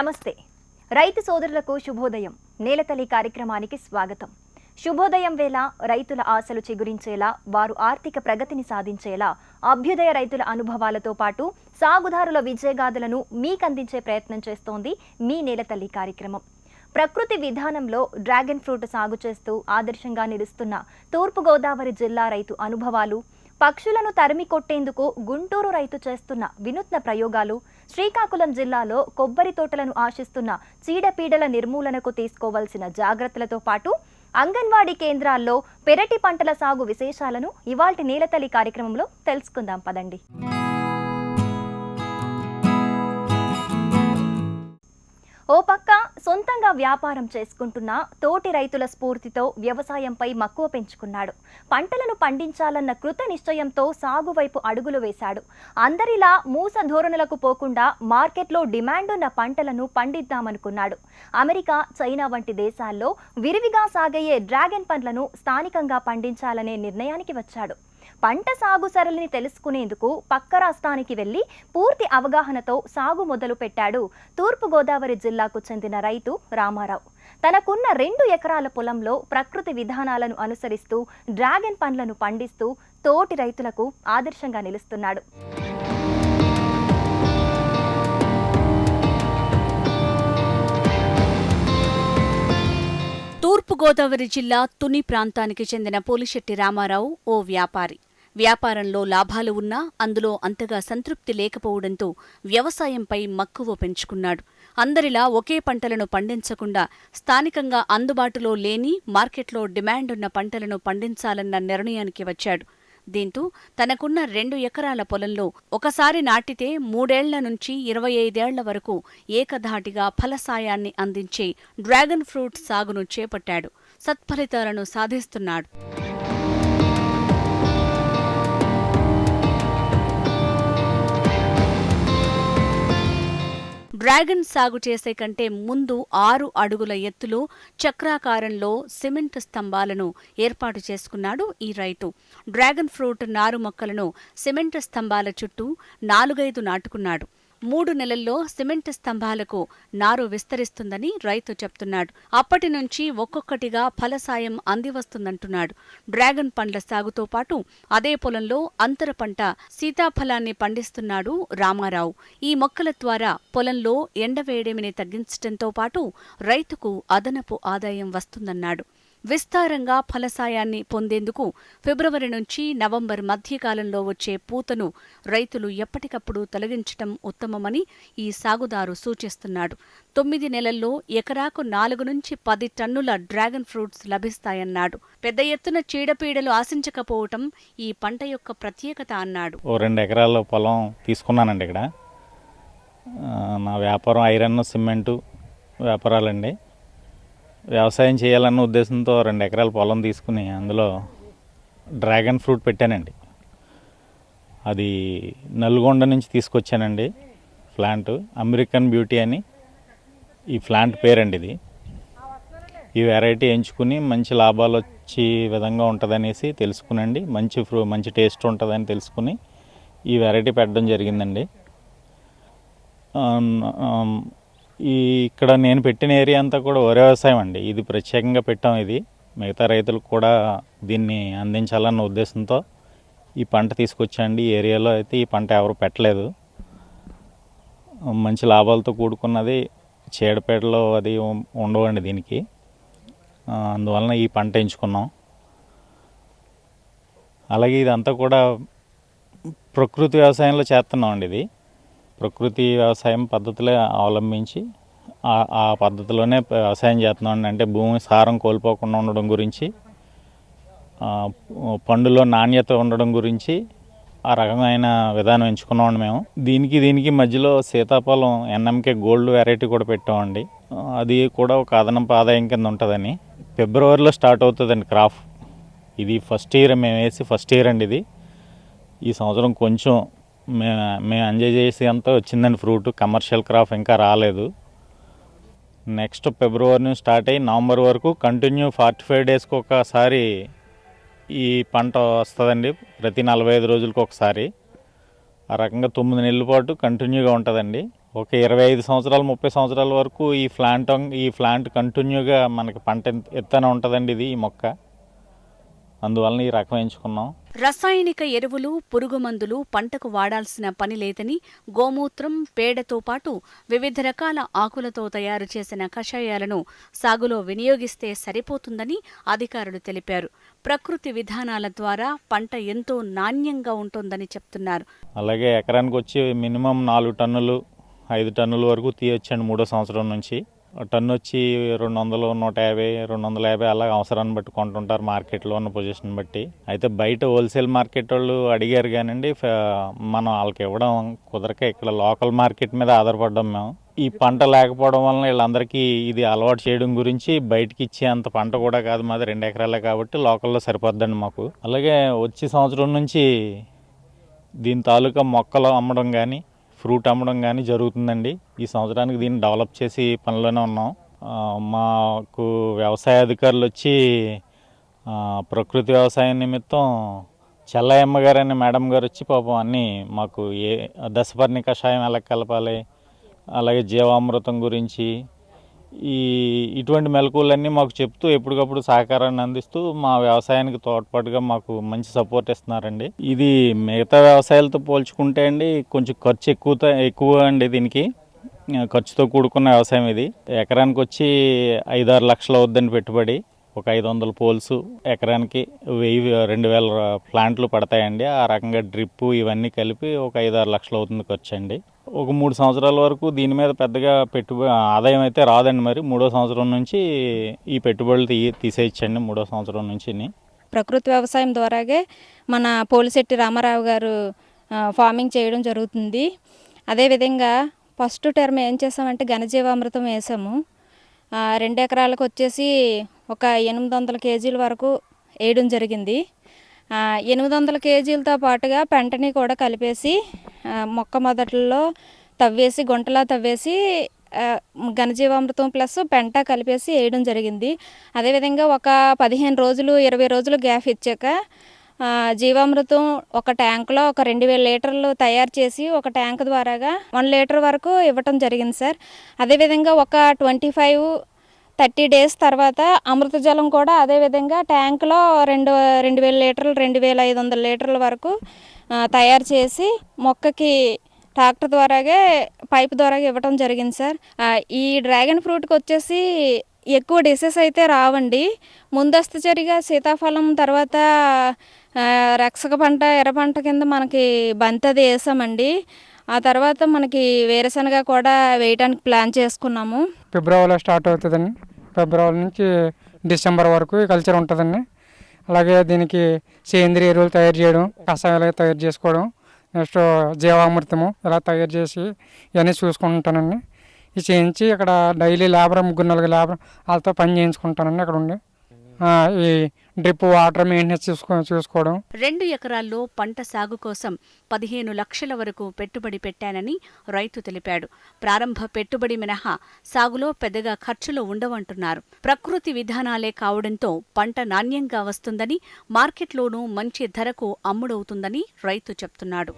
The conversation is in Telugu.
నమస్తే. రైతు సోదరులకు శుభోదయం. నేలతల్లి కార్యక్రమానికి స్వాగతం. శుభోదయం వేళ రైతుల ఆశలు చిగురించేలా వారు ఆర్థిక ప్రగతిని సాధించేలా అభ్యుదయ రైతుల అనుభవాలతో పాటు సాగుదారుల విజయగాథలను మీకందించే ప్రయత్నం చేస్తోంది మీ నేలతల్లి కార్యక్రమం. ప్రకృతి విధానంలో డ్రాగన్ ఫ్రూట్ సాగు చేస్తూ ఆదర్శంగా నిలుస్తున్న తూర్పుగోదావరి జిల్లా రైతు అనుభవాలు పక్షులను తరిమి కొట్టేందుకు గుంటూరు రైతు చేస్తున్న వినూత్న ప్రయోగాలు శ్రీకాకుళం జిల్లాలో కొబ్బరి తోటలను ఆశిస్తున్న చీడపీడల నిర్మూలనకు తీసుకోవాల్సిన జాగ్రత్తలతో పాటు అంగన్వాడీ కేంద్రాల్లో పెరటి పంటల సాగు విశేషాలను ఇవాల్టి నేలతల్లి కార్యక్రమంలో తెలుసుకుందాం. పదండి. ఓ పక్క సొంతంగా వ్యాపారం చేసుకుంటున్న తోటి రైతుల స్ఫూర్తితో వ్యవసాయంపై మక్కువ పెంచుకున్నాడు. పంటలను పండించాలన్న కృత నిశ్చయంతో సాగు వైపు అడుగులు వేశాడు. అందరిలా మూస ధోరణులకు పోకుండా మార్కెట్లో డిమాండ్ ఉన్న పంటలను పండిద్దామనుకున్నాడు. అమెరికా చైనా వంటి దేశాల్లో విరివిగా సాగయ్యే డ్రాగన్ పండ్లను స్థానికంగా పండించాలనే నిర్ణయానికి వచ్చాడు. పంట సాగు సరళిని తెలుసుకునేందుకు పక్క రాష్ట్రానికి వెళ్ళి పూర్తి అవగాహనతో సాగు మొదలు పెట్టాడు తూర్పుగోదావరి జిల్లాకు చెందిన రైతు రామారావు. తనకున్న రెండు ఎకరాల పొలంలో ప్రకృతి విధానాలను అనుసరిస్తూ డ్రాగన్ పండ్లను పండిస్తూ తోటి రైతులకు ఆదర్శంగా నిలుస్తున్నాడు. తూర్పుగోదావరి జిల్లా తుని ప్రాంతానికి చెందిన పోలిశెట్టి రామారావు ఓ వ్యాపారి. వ్యాపారంలో లాభాలు ఉన్నా అందులో అంతగా సంతృప్తి లేకపోవడంతో వ్యవసాయంపై మక్కువ పెంచుకున్నాడు. అందరిలా ఒకే పంటలను పండించకుండా స్థానికంగా అందుబాటులో లేని మార్కెట్లో డిమాండున్న పంటలను పండించాలన్న నిర్ణయానికి వచ్చాడు. దీంతో తనకున్న రెండు ఎకరాల పొలంలో ఒకసారి నాటితే మూడేళ్ళ నుంచి ఇరవై ఐదేళ్ళ వరకు ఏకధాటిగా ఫలసాయాన్ని అందించే డ్రాగన్ ఫ్రూట్ సాగును చేపట్టాడు. సత్ఫలితాలను సాధిస్తున్నాడు. డ్రాగన్ సాగు చేసే కంటే ముందు ఆరు అడుగుల ఎత్తులో చక్రాకారంలో సిమెంట్ స్తంభాలను ఏర్పాటు చేసుకున్నాడు ఈ రైతు. డ్రాగన్ ఫ్రూట్ నారు మొక్కలను సిమెంట్ స్తంభాల చుట్టూ నాలుగైదు నాటుకున్నాడు. మూడు నెలల్లో సిమెంట్ స్తంభాలకు నారు విస్తరిస్తుందని రైతు చెప్తున్నాడు. అప్పటి నుంచి ఒక్కొక్కటిగా ఫలసాయం అందివస్తుందంటున్నాడు. డ్రాగన్ పండ్ల సాగుతో పాటు అదే పొలంలో అంతర పంట సీతాఫలాన్ని పండిస్తున్నాడు రామారావు. ఈ మొక్కల ద్వారా పొలంలో ఎండవేడిమిని తగ్గించడంతో పాటు రైతుకు అదనపు ఆదాయం వస్తుందన్నాడు. విస్తారంగా ఫలసాయాన్ని పొందేందుకు ఫిబ్రవరి నుంచి నవంబర్ మధ్యకాలంలో వచ్చే పూతను రైతులు ఎప్పటికప్పుడు తొలగించటం ఉత్తమమని ఈ సాగుదారు సూచిస్తున్నాడు. తొమ్మిది నెలల్లో ఎకరాకు నాలుగు నుంచి పది టన్నుల డ్రాగన్ ఫ్రూట్స్ లభిస్తాయన్నాడు. పెద్ద ఎత్తున చీడపీడలు ఆశించకపోవటం ఈ పంట యొక్క ప్రత్యేకత అన్నాడు. ఓ రెండు ఎకరాల పొలం తీసుకున్నానండి ఇక్కడ. నా వ్యాపారం ఐరన్ సిమెంటు వ్యాపారాలండి. వ్యవసాయం చేయాలన్న ఉద్దేశంతో రెండు ఎకరాల పొలం తీసుకుని అందులో డ్రాగన్ ఫ్రూట్ పెట్టానండి. అది నల్గొండ నుంచి తీసుకొచ్చానండి ప్లాంట్. అమెరికన్ బ్యూటీ అని ఈ ప్లాంట్ పేరండి ఇది. ఈ వెరైటీ ఎంచుకుని మంచి లాభాలు వచ్చే విధంగా ఉంటుందనేసి తెలుసుకునండి. మంచి ఫ్రూ మంచి టేస్ట్ ఉంటుందని తెలుసుకుని ఈ వెరైటీ పెట్టడం జరిగిందండి. ఈ ఇక్కడ నేను పెట్టిన ఏరియా అంతా కూడా వరి వ్యవసాయం అండి. ఇది ప్రత్యేకంగా పెట్టాం ఇది. మిగతా రైతులకు కూడా దీన్ని అందించాలన్న ఉద్దేశంతో ఈ పంట తీసుకొచ్చండి ఈ ఏరియాలో అయితే ఈ పంట ఎవరు పెట్టలేదు. మంచి లాభాలతో కూడుకున్నది చీడపేటలో అది ఉండవండి దీనికి. అందువలన ఈ పంట ఎంచుకున్నాం. అలాగే ఇదంతా కూడా ప్రకృతి వ్యవసాయంలో చేస్తున్నాం అండి ఇది. ప్రకృతి వ్యవసాయం పద్ధతులే అవలంబించి ఆ- పద్ధతిలోనే వ్యవసాయం చేస్తున్నాం అంటే భూమి సారం కోల్పోకుండా ఉండడం గురించి పండులో నాణ్యత ఉండడం గురించి ఆ రకమైన విధానం ఎంచుకున్నామండి మేము. దీనికి దీనికి మధ్యలో సీతాఫలం ఎన్ఎంకే గోల్డ్ వెరైటీ కూడా పెట్టామండి. అది కూడా ఒక అదనపు ఆదాయం కింద ఉంటుందని. ఫిబ్రవరిలో స్టార్ట్ అవుతుందండి క్రాఫ్ ఇది ఫస్ట్ ఇయర్ మేము వేసి ఫస్ట్ ఇయర్ అండి ఇది. ఈ సంవత్సరం కొంచెం మే మేము ఎంజాయ్ చేసి అంతా వచ్చిందండి ఫ్రూట్. కమర్షియల్ క్రాప్ ఇంకా రాలేదు. నెక్స్ట్ ఫిబ్రవరి నుంచి స్టార్ట్ అయ్యి నవంబర్ వరకు కంటిన్యూ ఫార్టీ ఫైవ్ డేస్కి ఒకసారి ఈ పంట వస్తుందండి. ప్రతి నలభై ఐదు రోజులకు ఒకసారి. ఆ రకంగా తొమ్మిది నెలల పాటు కంటిన్యూగా ఉంటుందండి. ఒక ఇరవై ఐదు సంవత్సరాలు ముప్పై సంవత్సరాల వరకు ఈ ప్లాంట్ ఈ ప్లాంట్ కంటిన్యూగా మనకి పంట ఎత్తనే ఉంటుందండి ఇది ఈ మొక్క. అందువలన ఈ రకం ఎంచుకున్నాం. రసాయనిక ఎరువులు పురుగు మందులు పంటకు వాడాల్సిన పని లేదని గోమూత్రం పేడతో పాటు వివిధ రకాల ఆకులతో తయారు చేసిన కషాయాలను సాగులో వినియోగిస్తే సరిపోతుందని అధికారులు తెలిపారు. ప్రకృతి విధానాల ద్వారా పంట ఎంతో నాణ్యంగా ఉంటోందని చెప్తున్నారు. అలాగే ఎకరానికి వచ్చి మినిమం నాలుగు టన్నులు ఐదు టన్నుల వరకు తీయొచ్చండి మూడో సంవత్సరం నుంచి. టన్ను వచ్చి రెండు వందలు నూట యాభై రెండు వందల యాభై అలా అవసరాన్ని బట్టి కొంటుంటారు మార్కెట్లో ఉన్న పొజిషన్ బట్టి. అయితే బయట హోల్సేల్ మార్కెట్ వాళ్ళు అడిగారు కానివ్వండి ఫ- మనం వాళ్ళకి ఇవ్వడం కుదరక ఇక్కడ లోకల్ మార్కెట్ మీద ఆధారపడ్డాం మేము. ఈ పంట లేకపోవడం వలన వీళ్ళందరికీ ఇది అలవాటు చేయడం గురించి బయటికి ఇచ్చే అంత పంట కూడా కాదు మాది రెండు ఎకరాలే కాబట్టి లోకల్లో సరిపోద్దండి మాకు. అలాగే వచ్చే సంవత్సరం నుంచి దీని తాలూకా మొక్కలు అమ్మడం కానీ ఫ్రూట్ అమ్మడం కానీ జరుగుతుందండి. ఈ సంవత్సరానికి దీన్ని డెవలప్ చేసి పనిలోనే ఉన్నాం. మాకు వ్యవసాయ అధికారులు వచ్చి ప్రకృతి వ్యవసాయం నిమిత్తం చెల్లయమ్మ గారు అనే మేడం గారు వచ్చి పాపం అన్నీ మాకు ఏ దశపర్ణి కషాయం ఎలా కలపాలి అలాగే జీవామృతం గురించి ఈ ఇటువంటి మెలకువలన్నీ మాకు చెప్తూ ఎప్పటికప్పుడు సహకారాన్ని అందిస్తూ మా వ్యవసాయానికి తోడ్పాటుగా మాకు మంచి సపోర్ట్ ఇస్తున్నారండి. ఇది మిగతా వ్యవసాయాలతో పోల్చుకుంటే అండి కొంచెం ఖర్చు ఎక్కువ ఎక్కువ అండి దీనికి. ఖర్చుతో కూడుకున్న వ్యవసాయం ఇది. ఎకరానికి వచ్చి ఐదారు లక్షలు అవుద్దండి పెట్టుబడి. ఒక ఐదు వందల పోల్స్ ఎకరానికి వెయ్యి రెండు వేల ప్లాంట్లు పడతాయండి. ఆ రకంగా డ్రిప్ ఇవన్నీ కలిపి ఒక ఐదారు లక్షలు అవుతుంది ఖర్చు అండి ఒక మూడు సంవత్సరాల వరకు దీని మీద పెద్దగా పెట్టుబడి ఆదాయం అయితే రాదండి మరి. మూడో సంవత్సరం నుంచి ఈ పెట్టుబడులు తీ తీసేయచ్చండి మూడో సంవత్సరం నుంచి ప్రకృతి వ్యవసాయం ద్వారాగే మన పోలిశెట్టి రామారావు గారు ఫార్మింగ్ చేయడం జరుగుతుంది. అదేవిధంగా ఫస్ట్ టర్మ్ ఏం చేసామంటే ఘనజీవామృతం వేసాము. రెండు ఎకరాలకు వచ్చేసి ఒక ఎనిమిది వందల కేజీల వరకు వేయడం జరిగింది. ఎనిమిది వందల కేజీలతో పాటుగా పెంటని కూడా కలిపేసి మొక్క మొదట్లో తవ్వేసి గుంటలా తవ్వేసి ఘనజీవామృతం ప్లస్ పెంట కలిపేసి వేయడం జరిగింది. అదేవిధంగా ఒక పదిహేను రోజులు ఇరవై రోజులు గ్యాప్ ఇచ్చాక జీవామృతం ఒక ట్యాంకులో ఒక రెండు వేల లీటర్లు తయారు చేసి ఒక ట్యాంక్ ద్వారాగా వన్ లీటర్ వరకు ఇవ్వటం జరిగింది సార్. అదేవిధంగా ఒక ట్వంటీ ఫైవ్ థర్టీ డేస్ తర్వాత అమృత జలం కూడా అదేవిధంగా ట్యాంకులో రెండు రెండు వేల లీటర్లు రెండు వేల ఐదు వందల లీటర్ల వరకు తయారు చేసి మొక్కకి ట్రాక్టర్ ద్వారాగే పైప్ ద్వారా ఇవ్వటం జరిగింది సార్. ఈ డ్రాగన్ ఫ్రూట్కి వచ్చేసి ఎక్కువ డిసెస్ అయితే రావండి. ముందస్తు జరిగా సీతాఫలం తర్వాత రక్షక పంట ఎర్ర పంట కింద మనకి బంతది వేసామండి. ఆ తర్వాత మనకి వేరుశనగ కూడా వేయడానికి ప్లాన్ చేసుకున్నాము. ఫిబ్రవరిలో స్టార్ట్ అవుతుందండి. ఫిబ్రవరి నుంచి డిసెంబర్ వరకు కల్చర్ ఉంటుందండి. అలాగే దీనికి సేంద్రియ ఎరువులు తయారు చేయడం కషాయాలు తయారు చేసుకోవడం నెక్స్ట్ జీవామృతము ఇలా తయారు చేసి ఇవన్నీ చూసుకుంటానండి. ఇవి చేయించి ఇక్కడ డైలీ లేబర్ ముగ్గురు నలుగురు లేబర్ వాళ్ళతో పని చేయించుకుంటానండి అక్కడ ఉండి. ఈ డ్రిప్ వాటర్ మెయింటెనెన్స్ చూసుకో చూసుకోవడం. రెండు ఎకరాల్లో పంట సాగు కోసం పదిహేను లక్షల వరకు పెట్టుబడి పెట్టానని రైతు తెలిపాడు. ప్రారంభ పెట్టుబడి మినహా సాగులో పెద్దగా ఖర్చులు ఉండవంటున్నారు. ప్రకృతి విధానాలే కావడంతో పంట నాణ్యంగా వస్తుందని మార్కెట్లోనూ మంచి ధరకు అమ్ముడవుతుందని రైతు చెప్తున్నాడు.